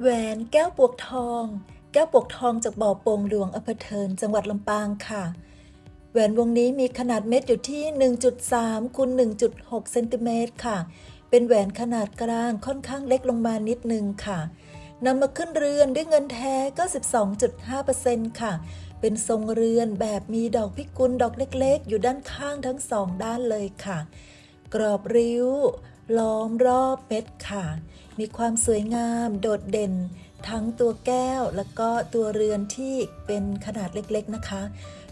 แหวนแก้วปวกทอง แก้วปวกทองจากบ่อโป่งหลวงอำเภอเทินจังหวัดลำปางค่ะ แหวนวงนี้มีขนาดเม็ดอยู่ที่ 1.3คูณ1.6เซนติเมตรค่ะ เป็นแหวนขนาดกลางค่อนข้างเล็กลงมานิดนึงค่ะนำมาขึ้นเรือนด้วยเงินแท้ 92.5%ค่ะ เป็นทรงเรือนแบบมีดอกพิกุลดอกเล็กๆ อยู่ด้านข้างทั้งสองด้านเลยค่ะ กรอบริ้ว ล้อมรอบเม็ดค่ะ มีความสวยงามโดดเด่น ทั้งตัวแก้วแล้วก็ตัวเรือนที่เป็นขนาดเล็กๆนะคะ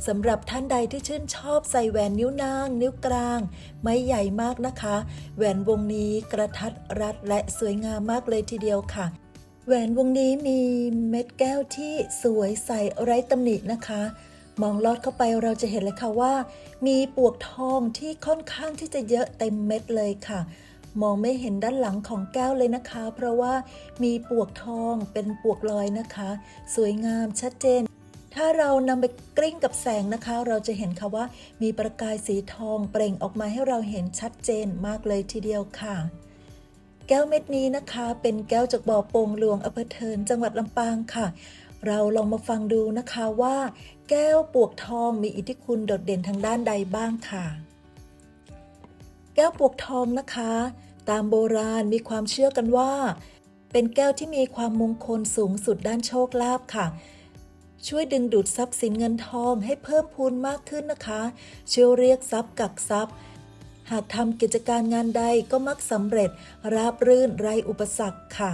สำหรับท่านใดที่ชื่นชอบใส่แหวนนิ้วนาง นิ้วกลาง ไม่ใหญ่มากนะคะ แหวนวงนี้กระทัดรัดและสวยงามมากเลยทีเดียวค่ะแหวนวงนี้มีเม็ดแก้วที่สวยใสไร้ตำหนินะคะ มองลอดเข้าไปเราจะเห็นเลยค่ะว่า มีปวกทองที่ค่อนข้างที่จะเยอะเต็มเม็ดเลยค่ะ มองไม่เห็นด้านหลังของแก้วเลยนะคะ เพราะว่ามีปวกทองเป็นปวกลอยนะคะ สวยงามชัดเจน ถ้าเรานำไปกลิ้งกับแสงนะคะ เราจะเห็นค่ะว่า มีประกายสีทองเปล่งออกมาให้เราเห็นชัดเจนมากเลยทีเดียวค่ะแก้วเม็ดนี้นะคะ เป็นแก้วจากบ่อโป่งหลวงอำเภอเทินจังหวัดลำปางค่ะ เราลองมาฟังดูนะคะว่า แก้วปวกทองมีอิทธิคุณโดดเด่นทางด้านใดบ้างค่ะ แก้วปวกทองนะคะ ตามโบราณมีความเชื่อกันว่า เป็นแก้วที่มีความมงคลสูงสุดด้านโชคลาภค่ะ ช่วยดึงดูดทรัพย์สินเงินทองให้เพิ่มพูนมากขึ้นนะคะช่วยเรียกทรัพย์กักทรัพย์ หากทำกิจการงานใดก็มักสำเร็จ ราบรื่นไร้อุปสรรคค่ะ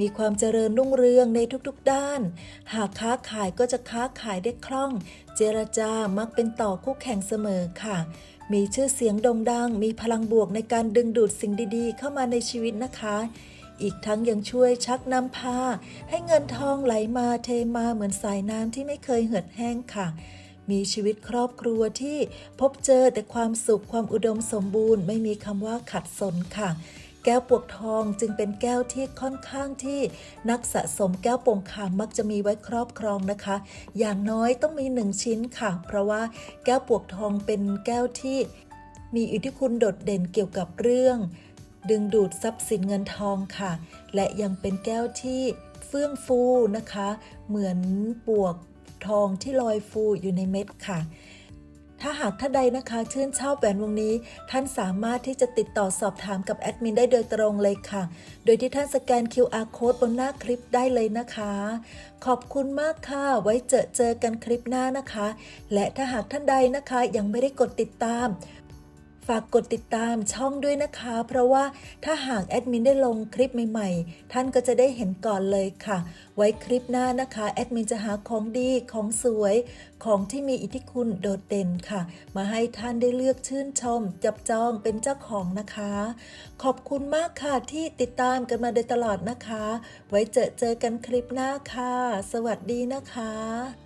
มีความเจริญรุ่งเรืองในทุกๆด้าน หากค้าขายก็จะค้าขายได้คล่อง เจรจามักเป็นต่อคู่แข่งเสมอค่ะ มีชื่อเสียงโด่งดัง มีพลังบวกในการดึงดูดสิ่งดีๆ เข้ามาในชีวิตนะคะอีกทั้งยังช่วยชักนำพาให้เงินทองไหลมาเทมาเหมือนสายน้ำที่ไม่เคยเหือดแห้งค่ะ มีชีวิตครอบครัวที่พบเจอแต่ความสุขความอุดมสมบูรณ์ ไม่มีคำว่าขัดสนค่ะ แก้วปวกทองจึงเป็นแก้วที่ค่อนข้างที่นักสะสมแก้วโป่งคำมักจะมีไว้ครอบครองนะคะ อย่างน้อยต้องมีหนึ่งชิ้นค่ะ เพราะว่าแก้วปวกทองเป็นแก้วที่มีอิทธิคุณโดดเด่นเกี่ยวกับเรื่อง ดึงดูดทรัพย์สินเงินทองค่ะ และยังเป็นแก้วที่เฟื่องฟูนะคะ เหมือนปวก ทองที่ลอยฟูอยู่ในเม็ดค่ะ ถ้าหากท่านใดนะคะชื่นชอบแหวนวงนี้ ท่านสามารถที่จะติดต่อสอบถามกับแอดมินได้โดยตรงเลยค่ะ โดยที่ท่านสแกน QR code บนหน้าคลิปได้เลยนะคะ ขอบคุณมากค่ะ ไว้เจอเจอกันคลิปหน้านะคะ และถ้าหากท่านใดนะคะยังไม่ได้กดติดตาม ฝากกดติดตามช่องด้วยนะคะ เพราะว่าถ้าหากแอดมินได้ลงคลิปใหม่ๆ ท่านก็จะได้เห็นก่อนเลยค่ะ ไว้คลิปหน้านะคะแอดมินจะหาของดีของสวย ของที่มีอิทธิคุณโดดเด่นค่ะ มาให้ท่านได้เลือกชื่นชม จับจองเป็นเจ้าของนะคะ ขอบคุณมากค่ะที่ติดตามกันมาโดยตลอดนะคะ ไว้เจอเจอกันคลิปหน้าค่ะ สวัสดีนะคะ